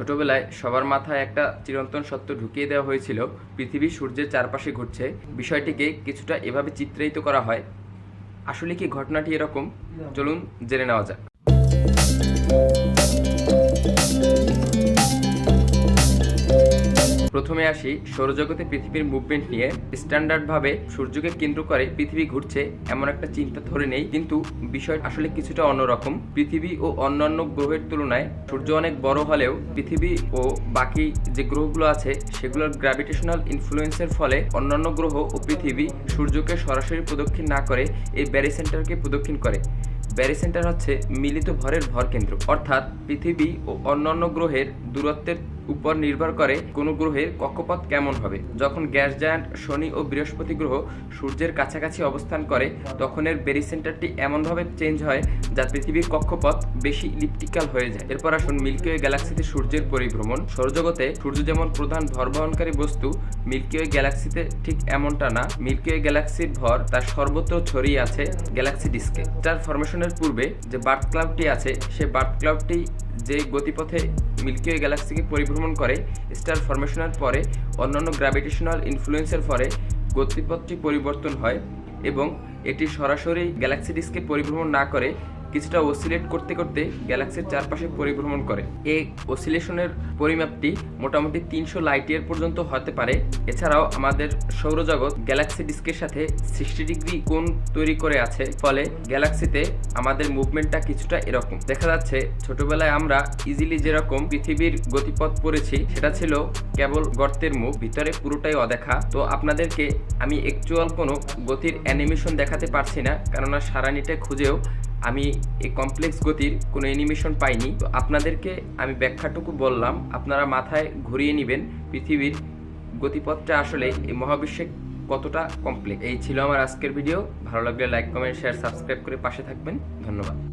ছোটবেলায় সবার মাথায় একটা চিরন্তন সত্য ঢুকিয়ে দেওয়া হয়েছিল, পৃথিবী সূর্যের চারপাশে ঘুরছে। বিষয়টিকে কিছুটা এভাবে চিত্রায়িত করা হয়। আসলে কি ঘটনাটি এরকম? চলুন জেনে নেওয়া যাক। প্রথমে আসি সৌরজগতে পৃথিবীর মুভমেন্ট নিয়ে। স্ট্যান্ডার্ডভাবে সূর্যকে কেন্দ্র করে পৃথিবী ঘুরছে এমন একটা চিন্তা ধরে নেই, কিন্তু বিষয় আসলে কিছুটা অন্যরকম। পৃথিবী ও অন্যান্য গ্রহের তুলনায় সূর্য অনেক বড় হলেও পৃথিবী ও বাকি যে গ্রহগুলো আছে সেগুলোর গ্র্যাভিটেশনাল ইনফ্লুয়েন্সের ফলে অন্যান্য গ্রহ ও পৃথিবী সূর্যকে সরাসরি প্রদক্ষিণ না করে এই ব্যারি সেন্টারকে প্রদক্ষিণ করে। ব্যারি সেন্টার হচ্ছে মিলিত ভরের ভর কেন্দ্র। অর্থাৎ পৃথিবী ও অন্যান্য গ্রহের দূরত্বের উপর নির্ভর করে কোন গ্রহের কক্ষপথ কেমন হবে। যখন গ্যাস জায়ান্ট শনি ও বৃহস্পতি গ্রহ সূর্যের কাছাকাছি অবস্থান করে তখন এর বেরি সেন্টারটি এমনভাবে চেঞ্জ হয় যা পৃথিবীর কক্ষপথ বেশি ইলিপ্টিক্যাল হয়ে যায়। এরপর আসুন মিল্কিওয়ে গ্যালাক্সিতে সূর্যের পরিভ্রমণ। সৌরজগতে সূর্য যেমন প্রধান ভর বহনকারী বস্তু মিল্কিওয়ে গ্যালাক্সিতে ঠিক এমনটা না। মিল্কিওয়ে গ্যালাক্সির ভর তার সর্বত্র ছড়িয়ে আছে গ্যালাক্সি ডিস্কে। স্টার ফরমেশনের পূর্বে যে বার্থ ক্লাউডটি আছে, সে বার্থ ক্লাউডটি যে গতিপথে মিল্কিওয়ে গ্যালাক্সিকে পরিভ্রমণ করে, স্টার ফরমেশনের পরে অন্যান্য গ্র্যাভিটেশনাল ইনফ্লুয়েন্সের পরে গতিপথটি পরিবর্তন হয় এবং এটি সরাসরি গ্যালাক্সি ডিস্কে পরিভ্রমণ না করে কিছুটা অসিলেট করতে করতে গ্যালাক্সির চারপাশে পরিভ্রমণ করে। এই অসিলেশনের পরিমাপটি মোটামুটি তিনশো লাইট ইয়ার পর্যন্ত হতে পারে। এছাড়াও আমাদের সৌরজগৎ গ্যালাক্সি ডিস্কের সাথে সিক্সটি ডিগ্রি কোণ তৈরি করে আছে, ফলে গ্যালাক্সিতে আমাদের মুভমেন্টটা কিছুটা এরকম। দেখা যাচ্ছে, ছোটবেলায় আমরা ইজিলি যেরকম পৃথিবীর গতিপথ পড়েছি, সেটা ছিল কেবল গর্তের মুখ, ভিতরে পুরোটাই অদেখা। তো আপনাদেরকে আমি একচুয়াল কোনো গতির অ্যানিমেশন দেখাতে পারছি না, কেননা সারানিটে খুঁজেও আমি এই কমপ্লেক্স গতির কোনো অ্যানিমেশন পাইনি। তো আপনাদেরকে আমি ব্যাখ্যাটুকু বললাম। আপনারা মাথায় ঘুরিয়ে নেবেন পৃথিবীর গতিপথটা আসলে এই মহাবিশ্বে কতটা কমপ্লেক্স এই ছিল আমার আজকের ভিডিও ভালো লাগলে লাইক কমেন্ট শেয়ার সাবস্ক্রাইব করে পাশে থাকবেন। ধন্যবাদ।